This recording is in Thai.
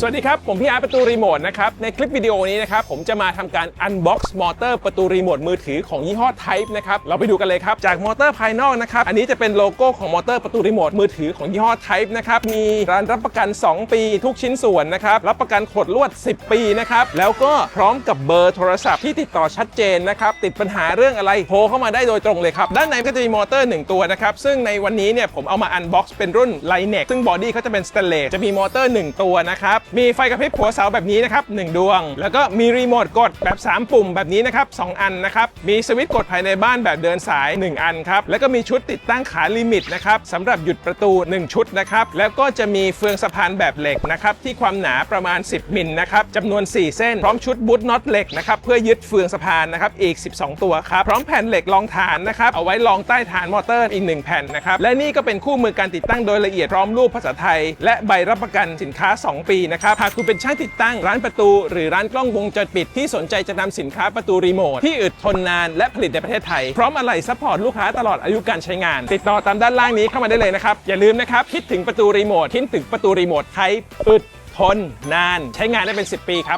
สวัสดีครับ ผมพี่อาร์ตประตูรีโมทนะครับ ในคลิปวิดีโอนี้นะครับ ผมจะมาทำการอันบ็อกซ์มอเตอร์ประตูรีโมทมือถือของยี่ห้อ Type นะครับ เราไปดูกันเลยครับ จากมอเตอร์ภายนอกนะครับ อันนี้จะเป็นโลโก้ของมอเตอร์ประตูรีโมทมือถือของยี่ห้อ Type นะครับ มีการรับประกัน 2 ปีทุกชิ้นส่วนนะครับ รับประกันขดลวด 10 ปีนะครับ แล้วก็พร้อมกับเบอร์โทรศัพท์ที่ติดต่อชัดเจนนะครับ ติดปัญหาเรื่องอะไรโทรเข้ามาได้โดยตรงเลยครับ ด้านในก็จะมีมอเตอร์ 1 ตัวนะครับ ซึ่งในวันนี้เนี่ยผมเอามาอันบ็อกซ์เป็นรุ่น l i n e x ซึ่งบอดี้เขาจะเป็นสเตนเลสจะมีมอเตอร์ 1 ตัวนะครับมีไฟกระพริบหัวเสาแบบนี้นะครับ1ดวง แล้วก็มีรีโมทกดแบบ 3 ปุ่มแบบนี้นะครับ2อันนะครับมีสวิตช์กดภายในบ้านแบบเดินสาย 1 อันครับแล้วก็มีชุดติดตั้งขาลิมิตนะครับสำหรับหยุดประตู 1 ชุดนะครับแล้วก็จะมีเฟืองสะพานแบบเหล็กนะครับที่ความหนาประมาณ 10 มิลนะครับจำนวน 4 เส้น พร้อมชุดบูทน็อตเหล็กนะครับเพื่อยึดเฟืองสะพานนะครับอีก 12 ตัวครับพร้อมแผ่นเหล็กรองฐานนะครับเอาไว้รองใต้ฐานมอเตอร์อีก 1 แผ่นนะครับและนี่ก็เป็นคู่มือการติดตั้งโดยละเอียดพร้อมรูปภาษาไทย และใบรับประกันสินค้า 2 ปีนะครับ หากคุณเป็นช่างติดตั้งร้านประตู หรือร้านกล้องวงจรปิดที่สนใจจะนำสินค้าประตูรีโมทที่อึดทนนานและผลิตในประเทศไทย พร้อมอะไหล่ซัพพอร์ตลูกค้าตลอดอายุการใช้งาน ติดต่อตามด้านล่างนี้เข้ามาได้เลยนะครับอย่าลืมนะครับคิดถึงประตูรีโมทคิดถึงประตูรีโมทไทยอึดทนนาน ใช้งานได้เป็น 10 ปีครับ